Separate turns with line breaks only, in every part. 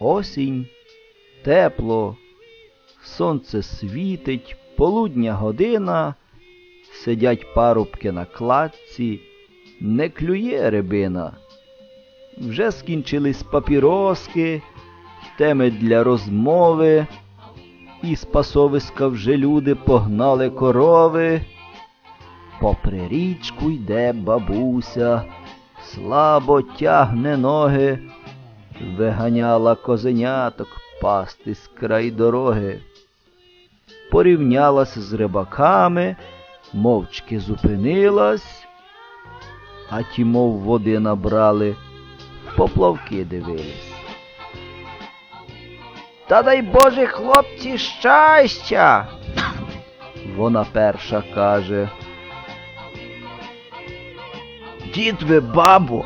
Осінь, тепло, сонце світить, полудня година, сидять парубки на кладці, не клює рибина. Вже скінчились папіроски, теми для розмови, і з пасовиська вже люди погнали корови. Попри річку йде бабуся, слабо тягне ноги, виганяла козеняток пасти з край дороги. Порівнялась з рибаками, мовчки зупинилась, а ті, мов води набрали, поплавки дивились. Та дай Боже, хлопці, щастя. Вона перша каже. Дід ви, бабо,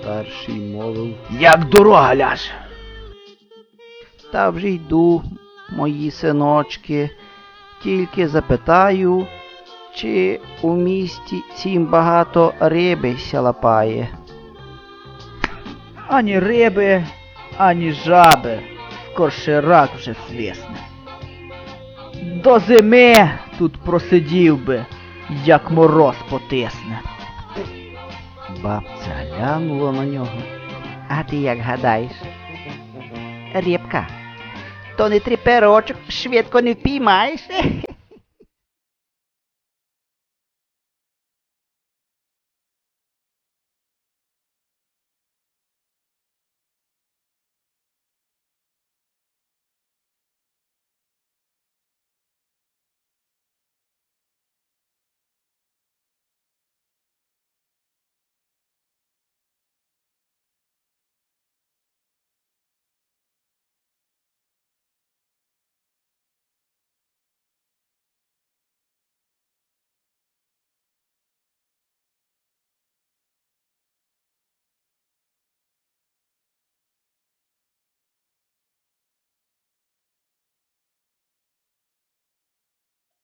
старший мовив. Як дорога ляже. Та вже йду, мої синочки, тільки запитаю, чи у місті цім багато риби сялапає.
Ані риби, ані жаби, скорше рак вже свисне. До зими тут просидів би, як мороз потисне.
Бабця глянула на нього.
А ти як гадаєш? Рібка, то не триперочок швидко не впіймаєш.